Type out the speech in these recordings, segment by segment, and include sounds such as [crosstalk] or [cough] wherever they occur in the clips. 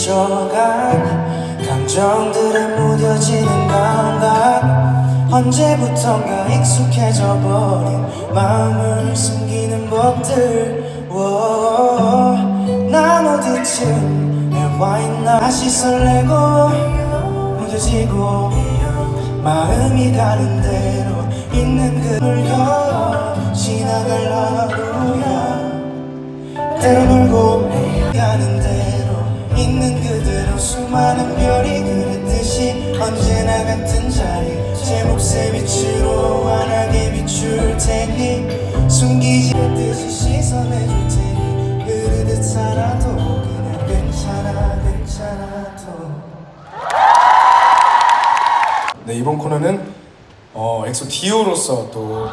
스쳐간 감정들에 무뎌지는 감각 언제부턴가 익숙해져 버린 마음을 숨기는 법들. 워, 난 어디쯤 와 있나 다시 설레고 무뎌지고 마음이 가는 대로 있는 그물 열어 지나갈 하루야. 때로 놀고 가는 대로 있는 그대로 수많은 별이 그랬듯이 언제나 같은 자리. 제 몫의 빛으로 환하게 비출 테니 숨기지 않듯이 씻어내줄 테니 그르듯 살아도 그냥 괜찮아 괜찮아도. 네 이번 코너는 어, 엑소 디오로서 또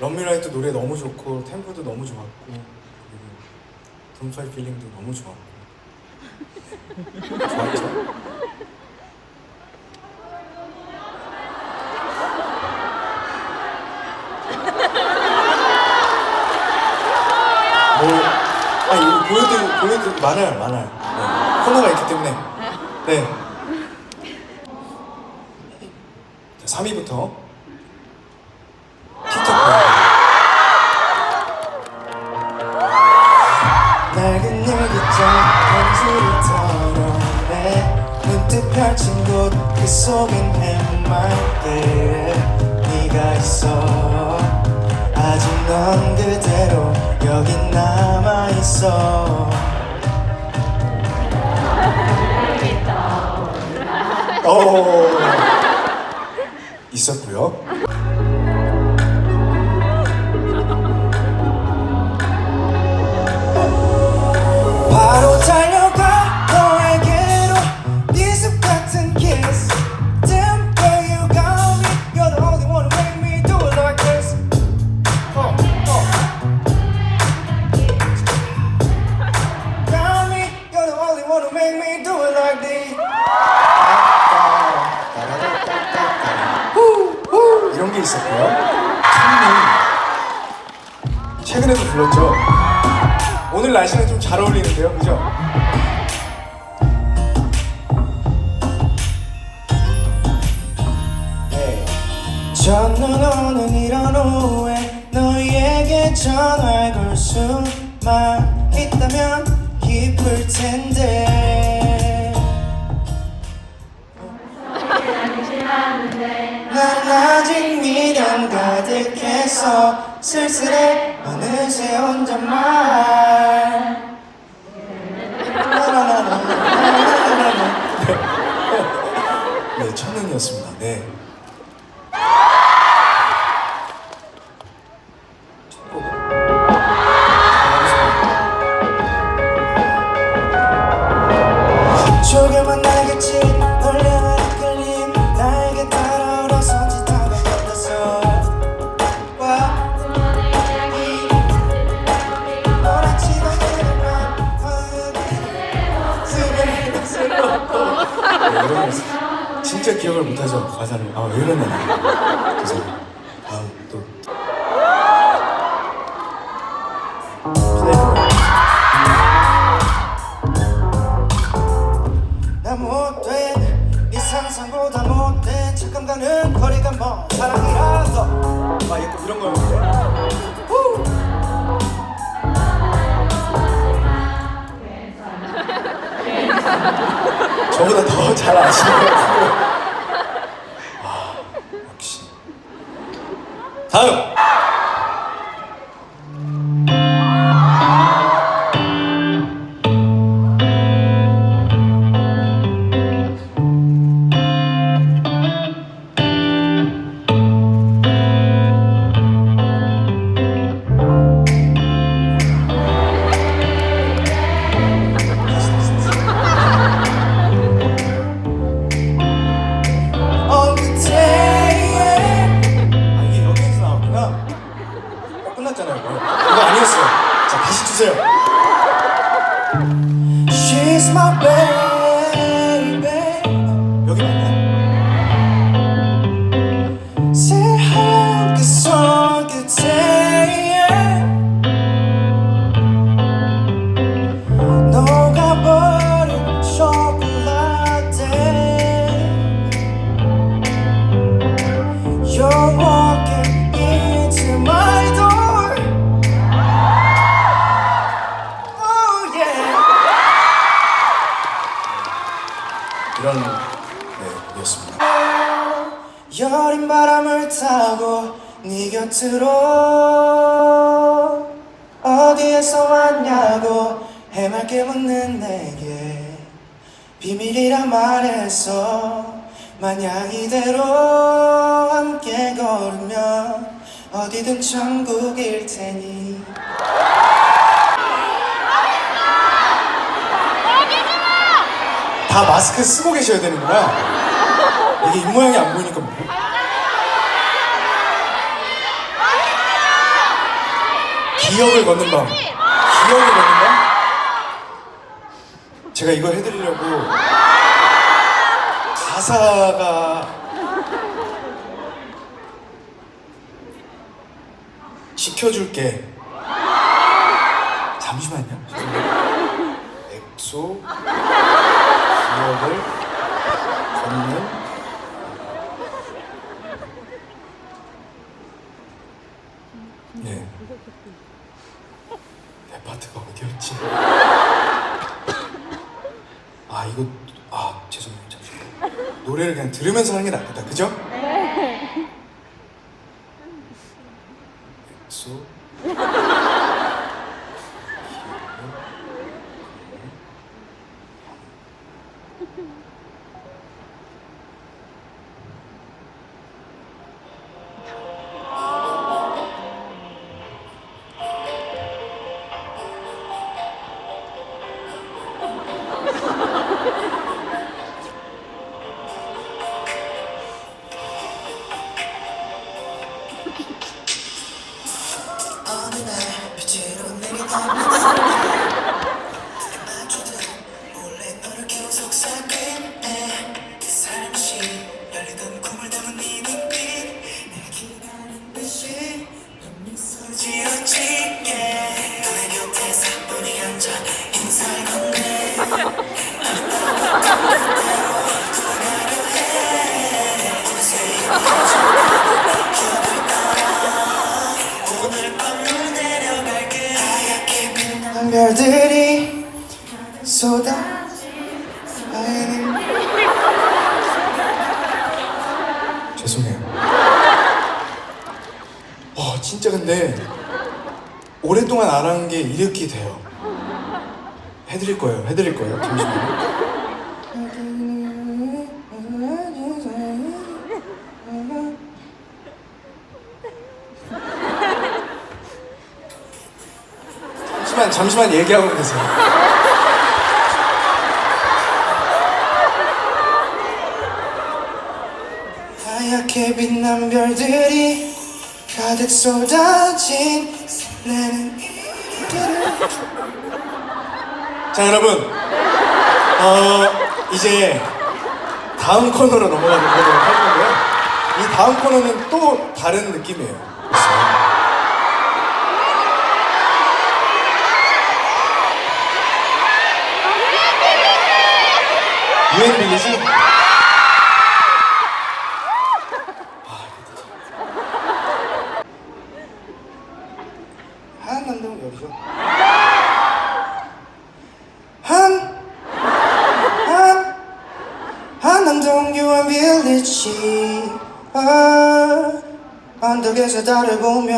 런미라이트 노래 너무 좋고 템포도 너무 좋았고 그리고 돈파이 필링도 너무 좋았고 좋았죠? 뭐, 아 이거 보여드릴 보여드릴 많아요 많아요 네. 코너가 있기 때문에 네. 자, 3위부터 펼친 곳그 속엔 해맑게 네가 있어. 아직 넌 그대로 여기 남아있어. [laughs] 어 있었고요. 바로 달려 기쁠 텐데. 난 아직 미련 가득해서 쓸쓸해. 어느새 혼잣말 못하죠, 가사를. 아, 왜 이러냐. 죄송해요. 다음 또. 나 못돼 네 상상보다 못돼 잠깐 가는 거리가 먼 사랑이라서 아, 이거 이런 거였는데. 저 저보다 더 잘 아시는 것 같은데. 네 곁으로 어디에서 왔냐고 해맑게 묻는 내게 비밀이라 말해서 만약 이대로 함께 걸으면 어디든 천국일 테니 다 마스크 쓰고 계셔야 되는구나. 이게 입모양이 안 보이니까. 뭐- 기억을 걷는 밤. 기억을 걷는 밤? 제가 이걸 해드리려고 가사가 지켜줄게. 잠시만요. 엑소 기억을 걷는 네. 내 파트가 어디였지? 아 이거 아 죄송해요 잠시만요 노래를 그냥 들으면서 하는 게 낫겠다 그죠? 별들이 쏟아 죄송해요. 와 진짜 근데 오랫동안 안 한 게 이렇게 돼요. 해드릴 거예요 해드릴 거예요 잠시만요 잠시만 얘기하고 계세요. 하얗게 빛난 별들이 가득 쏟아진 이별을. 자 여러분. 어 이제 다음 코너로 넘어가도록 할 건데요. 이 다음 코너는 또 다른 느낌이에요 유엔 빌리지 한남동 여기죠? 한, 한, 한 남동 유한 빌리지. 아, 언덕에서 달을 보며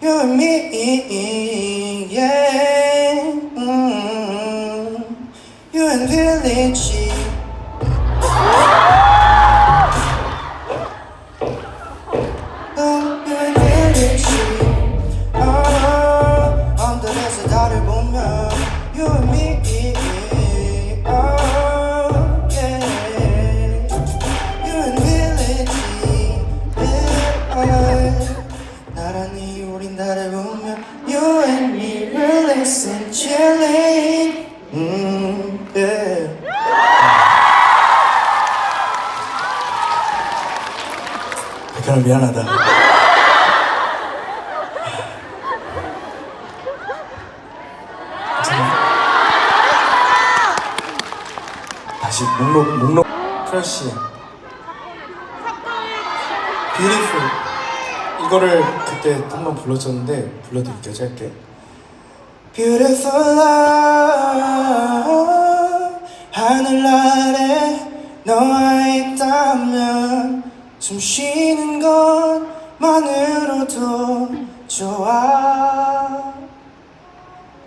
You and me yeah. 음, You and village Deus! 크러쉬 뷰티풀 이거를 그때 한번 불러줬는데 불러드릴게요 짧게. Beautiful love 하늘 아래 너와 있다면 숨 쉬는 것만으로도 좋아.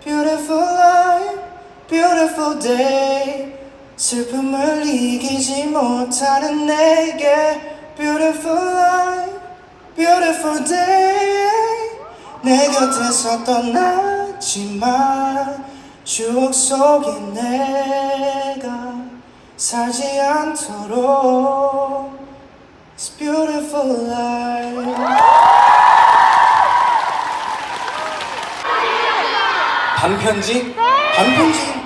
Beautiful life, beautiful day 슬픔을 이기지 못하는 내게 Beautiful life, beautiful day 내 곁에서 떠났지만 추억 속에 내가 살지 않도록 It's beautiful life 반편지? 반편지?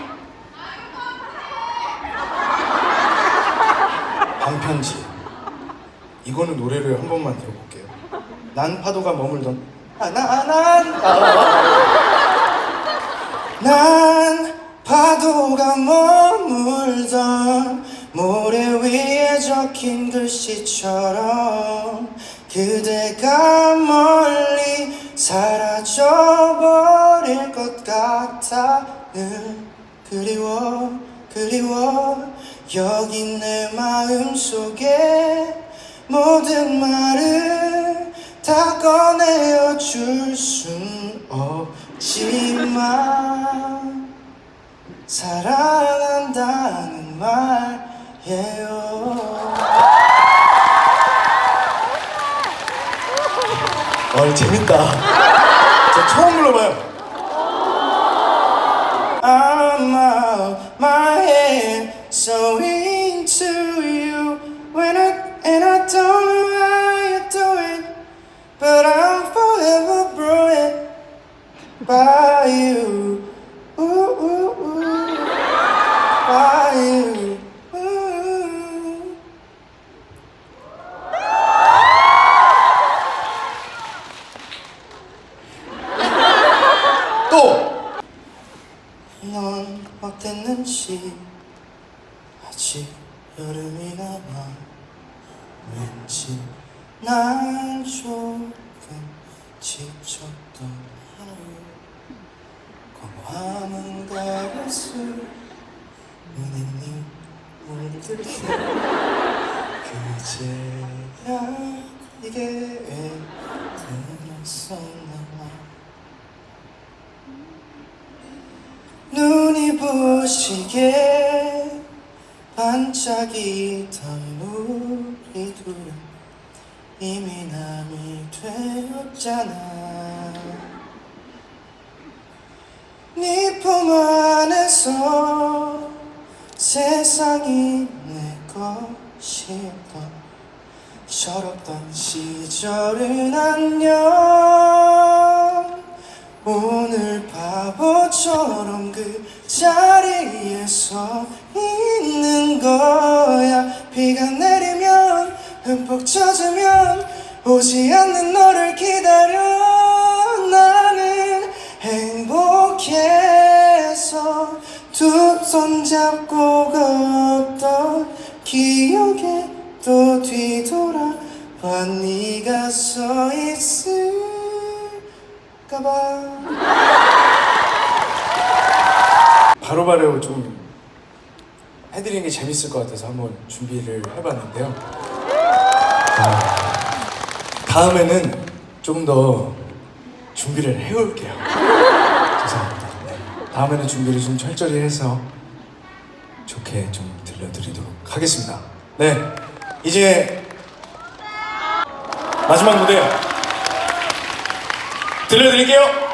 이거는 노래를 한 번만 들어볼게요. 난 파도가 머물던 아난난 난 파도가 머물던 모래 위에 적힌 글씨처럼 그대가 멀리 사라져버릴 것 같아 늘 그리워 그리워. 여기 내 마음 속에 모든 말을 다 꺼내어 줄 순 없지만 사랑한다는 말이에요. 어 재밌다. 저 처음 불러봐요. I'm out my head so into you don't know how you do it but I'm forever brought by you 세상이 내 것이던 철없던 시절은 안녕. 오늘 바보처럼 그 자리에 서 있는 거야. 비가 내리면 흠뻑 젖으면 오지 않는 너를 기다려. 나는 행복해서 두 손 잡고 걷던 기억에 또 뒤돌아봐 네가 서 있을까봐. 바로바로 좀 해드리는 게 재밌을 것 같아서 한번 준비를 해봤는데요. 아, 다음에는 좀 더 준비를 해올게요. 다음에는 준비를 좀 철저히 해서 좋게 좀 들려드리도록 하겠습니다. 네, 이제 마지막 무대 들려드릴게요.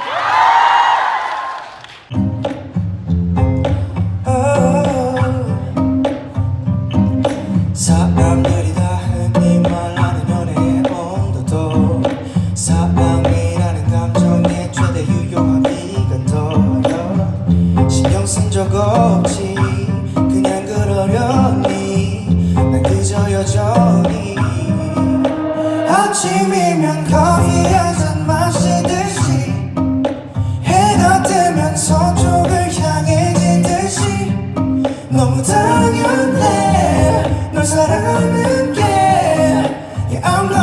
I'm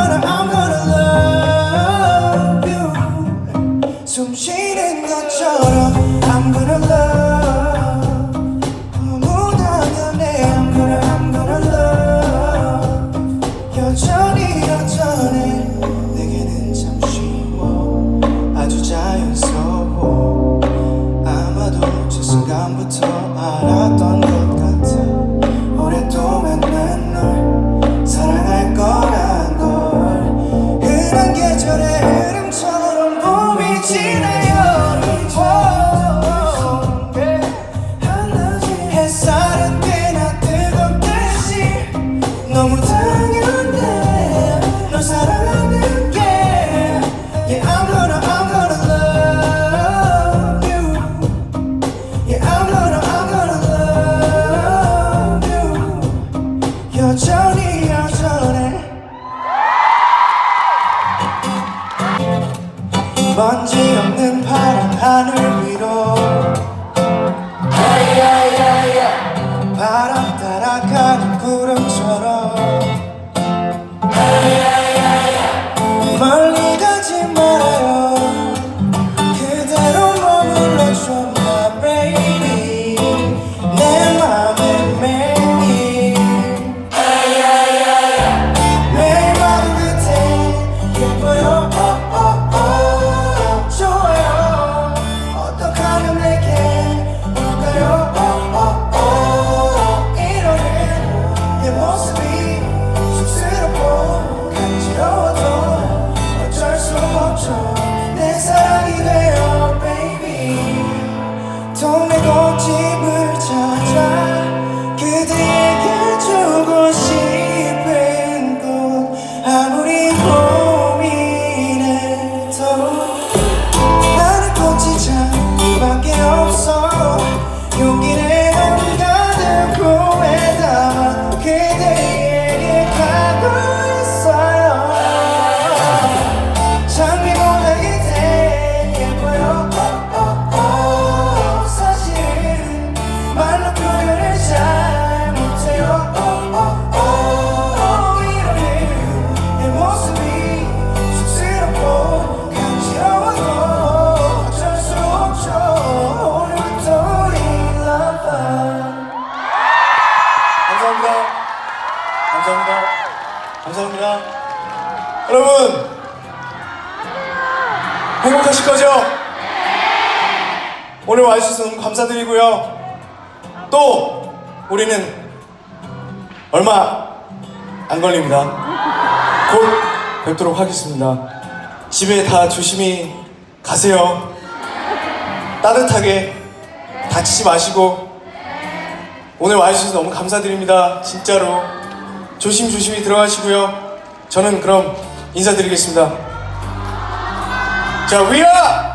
와주셔서 너무 감사드리고요. 또 우리는 얼마 안 걸립니다. 곧 뵙도록 하겠습니다. 집에 다 조심히 가세요. 따뜻하게 다치지 마시고 오늘 와주셔서 너무 감사드립니다. 진짜로 조심조심히 들어가시고요. 저는 그럼 인사드리겠습니다. 자, 위아!